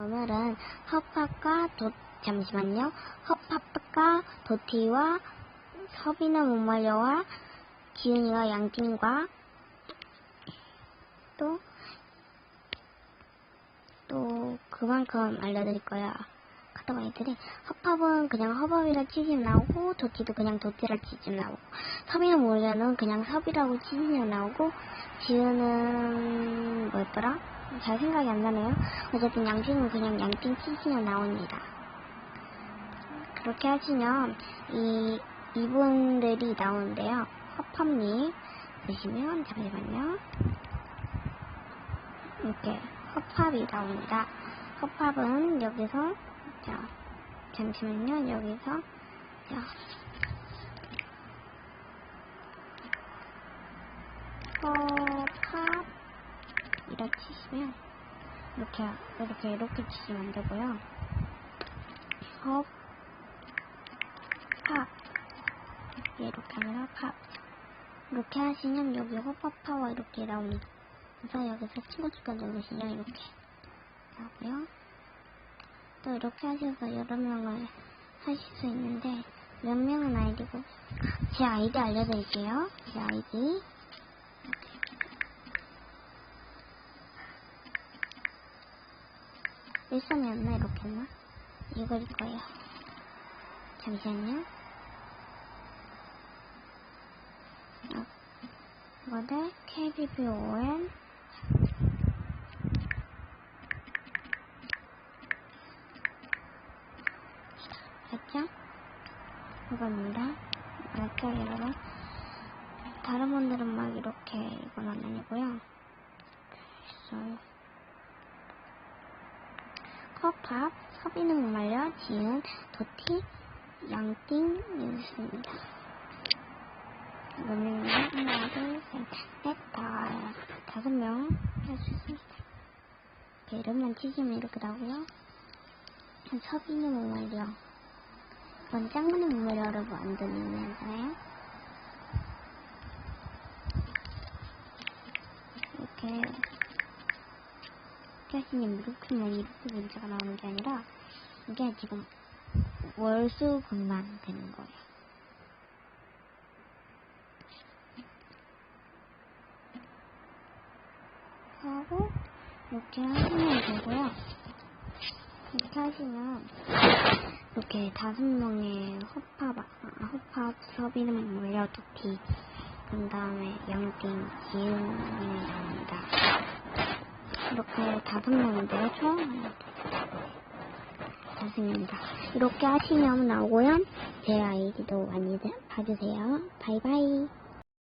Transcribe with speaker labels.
Speaker 1: 오늘은 허팝과 도, 잠시만요. 허팝과 도티와 서비는 목말려와 지은이가 양띵과 또, 또, 그만큼 알려드릴 거야. 카톡 아이들이. 허팝은 그냥 허팝이라 치시면 나오고, 도티도 그냥 도티라 치시면 나오고, 서비는 목말려는 그냥 섭이라고 치시면 나오고, 지은은 뭐였더라? 잘 생각이 안 나네요. 어쨌든 양띵은 그냥 양띵 치시면 나옵니다. 그렇게 하시면 이 이분들이 나오는데요. 허팝님 보시면 잠시만요. 이렇게 허팝이 나옵니다. 허팝은 여기서 자 잠시만요. 여기서 자 허팝 이렇게 치시면 이렇게 이렇게 이렇게 치시면 안 되고요. 업, 팝 이렇게 아니라 팝 이렇게 하시면 여기 허팝파워 이렇게 나옵니다. 그래서 여기서 친구 추가 누르시면 이렇게 나오고요. 또 이렇게 하셔서 여러 명을 하실 수 있는데 몇 명은 아이디고 제 아이디 알려드릴게요. 제 아이디 일선이었나 이렇게 했나? 이거일 거예요. 잠시만요. 어, 이거를 KBBON 알았죠? 이겁니다. 알았죠 여러분? 다른 분들은 막 이렇게 이건 아니고요. 그래 서 커팝, 서비는 목말려, 지은, 도티, 양띵. 몇 명이요? 하나, 둘, 셋, 넷, 다, 다섯 명. 이렇게 이름만 치시면 이렇게 나오고요. 서비는 목말려. 이건 짱구는 목말려로 만드는 거예요. 이렇게 이렇게 하시면 이렇게만 이렇게 문자가 나오는 게 아니라 이게 지금 월수분만 되는 거예요. 하고 이렇게 하시면 되고요. 이렇게 하시면 이렇게 다섯 명의 허팝, 아, 허팝 서비는 몰려두기 그 다음에 양띵 지은이 나옵니다. 이렇게 다섯 명인데요, 총? 다섯입니다. 이렇게 하시면 나오고요. 제 아이디도 많이 봐주세요. 바이바이.